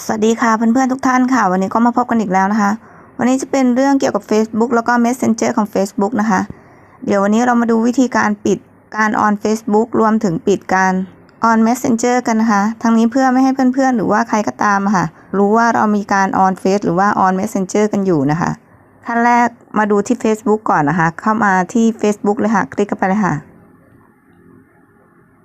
สวัสดีค่ะเพื่อนๆทุกท่านค่ะ วันนี้ก็มาพบกันอีกแล้วนะคะ วันนี้จะเป็นเรื่องเกี่ยวกับ Facebook แล้วก็ Messenger ของ Facebook นะคะ เดี๋ยววันนี้เรามาดูวิธีการปิดการ on Facebook รวมถึงปิดการ on Messenger กันนะคะทั้งนี้เพื่อไม่ให้เพื่อนๆ หรือว่าใครก็ตามค่ะ รู้ว่าเรามีการ on Face หรือว่า on Messenger กันอยู่นะคะขั้นแรกมาดูที่ Facebook ก่อนนะคะ เข้ามาที่ Facebook เลยค่ะ คลิกเข้าไปเลยค่ะ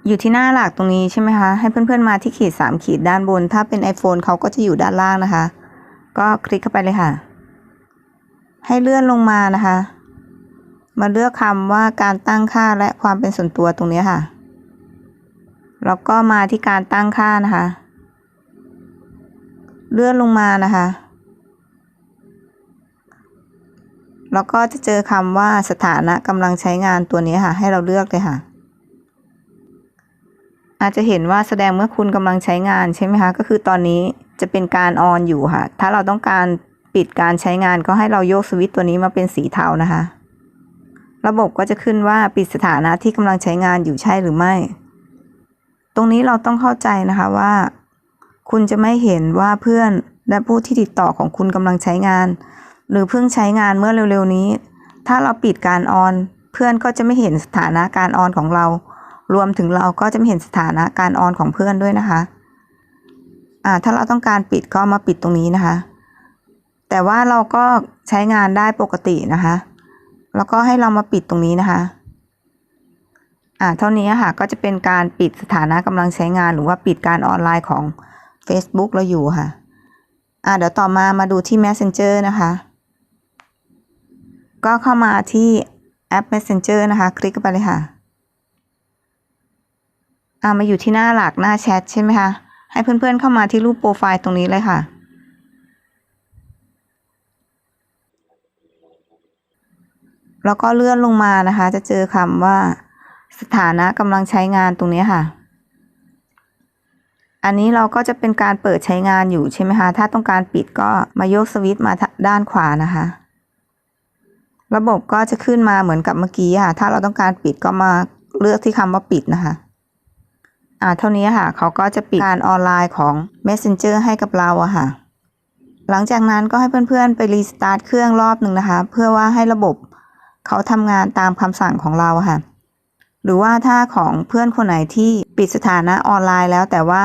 อยู่ที่หน้าหลักตรงนี้ใช่ไหมคะ ให้เพื่อนๆมาที่ขีด 3 ขีดด้านบน ถ้าเป็น iPhone เขาก็จะอยู่ด้านล่างนะคะ ก็คลิกเข้าไปเลยค่ะ ให้เลื่อนลงมานะคะ มาเลือกคำว่าการตั้งค่าและความเป็นส่วนตัวตรงนี้ค่ะ แล้วก็มาที่การตั้งค่านะคะ เลื่อนลงมานะคะ แล้วก็จะเจอคำว่าสถานะกำลังใช้งานตัวนี้ค่ะ ให้เราเลือกเลยค่ะ อาจจะเห็นว่าแสดงเมื่อคุณกำลังใช้งานใช่ไหมคะ ก็คือตอนนี้จะเป็นการออนอยู่ค่ะ ถ้าเราต้องการปิดการใช้งานก็ให้เราโยกสวิตตัวนี้มาเป็นสีเทานะคะ ระบบก็จะขึ้นว่าปิดสถานะที่กำลังใช้งานอยู่ใช่หรือไม่ ตรงนี้เราต้องเข้าใจนะคะว่า คุณจะไม่เห็นว่าเพื่อนและผู้ที่ติดต่อของคุณกำลังใช้งาน หรือเพิ่งใช้งานเมื่อเร็วๆนี้ ถ้าเราปิดการออน เพื่อนก็จะไม่เห็นสถานะการออนของเรา รวมถึงเราก็จะไม่เห็นสถานะการออนของเพื่อนด้วยนะคะอ่าถ้าเราต้องการปิดก็มาปิดตรงนี้นะคะ แต่ว่าเราก็ใช้งานได้ปกตินะคะ แล้วก็ให้เรามาปิดตรงนี้นะคะอ่าเท่านี้ค่ะก็จะเป็นการปิดสถานะกำลังใช้งานหรือว่าปิดการออนไลน์ของ Facebook เราอยู่ค่ะอ่าเดี๋ยวต่อมามาดูที่ Messenger นะคะ ก็เข้ามาที่แอป Messenger นะคะ คลิกเข้าไปเลยค่ะ อ่ามาอยู่ที่หน้าหลักหน้าแชทใช่ไหมคะ ให้เพื่อนๆเข้ามาที่รูปโปรไฟล์ตรงนี้เลยค่ะ แล้วก็เลื่อนลงมานะคะ จะเจอคำว่า สถานะกำลังใช้งานตรงนี้ค่ะ อันนี้เราก็จะเป็นการเปิดใช้งานอยู่ใช่ไหมคะ ถ้าต้องการปิดก็มาโยกสวิตช์มาด้านขวานะคะระบบก็จะขึ้นมาเหมือนกับเมื่อกี้ค่ะ ถ้าเราต้องการปิดก็มาเลือกที่คำว่าปิดนะคะ อ่าเท่านี้ค่ะ เขาก็จะปิดการออนไลน์ของ Messenger ให้กับเราอะค่ะ หลังจากนั้นก็ให้เพื่อนๆ ไปรีสตาร์ทเครื่องรอบหนึ่งนะคะ เพื่อว่าให้ระบบเขาทำงานตามคำสั่งของเราค่ะ หรือว่าถ้าของเพื่อนคนไหนที่ปิดสถานะออนไลน์แล้วแต่ว่า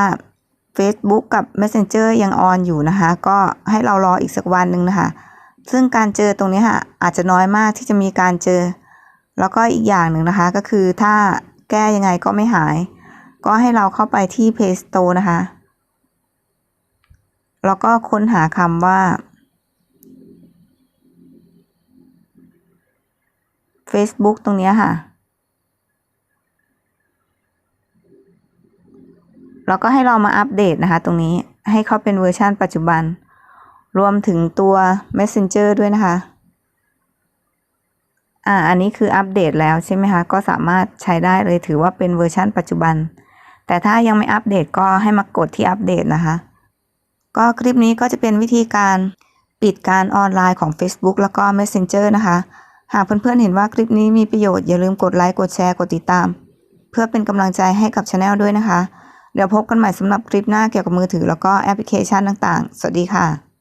Facebook กับ Messenger ยังออนอยู่นะคะ ก็ให้เรารออีกสักวันหนึ่งนะคะ ซึ่งการเจอตรงนี้ค่ะ อาจจะน้อยมากที่จะมีการเจอ แล้วก็อีกอย่างหนึ่งนะคะ ก็คือถ้าแก้ยังไงก็ไม่หาย ก็ให้เราเข้าไปที่ Play Store นะคะ แล้วก็ค้นหาคำว่า Facebook ตรงนี้ค่ะ แล้วก็ให้เรามาอัปเดตนะคะตรงนี้ให้เขาเป็นเวอร์ชันปัจจุบัน รวมถึงตัว Messenger ด้วยนะคะ อ่า อันนี้คืออัปเดตแล้วใช่ไหมคะ ก็สามารถใช้ได้เลยถือว่าเป็นเวอร์ชันปัจจุบัน แต่ถ้ายังไม่อัปเดตก็ให้มากดที่อัปเดตนะคะ ก็คลิปนี้ก็จะเป็นวิธีการปิดการออนไลน์ของ Facebook แล้วก็ Messenger นะคะ หากเพื่อนๆเห็นว่าคลิปนี้มีประโยชน์อย่าลืมกดไลค์กดแชร์กดติดตาม เพื่อเป็นกำลังใจให้กับช anel ด้วยนะคะ เดี๋ยวพบกันใหม่สำหรับคลิปหน้าเกี่ยวกับมือถือแล้วก็แอปพลิเคชันต่างๆ สวัสดีค่ะ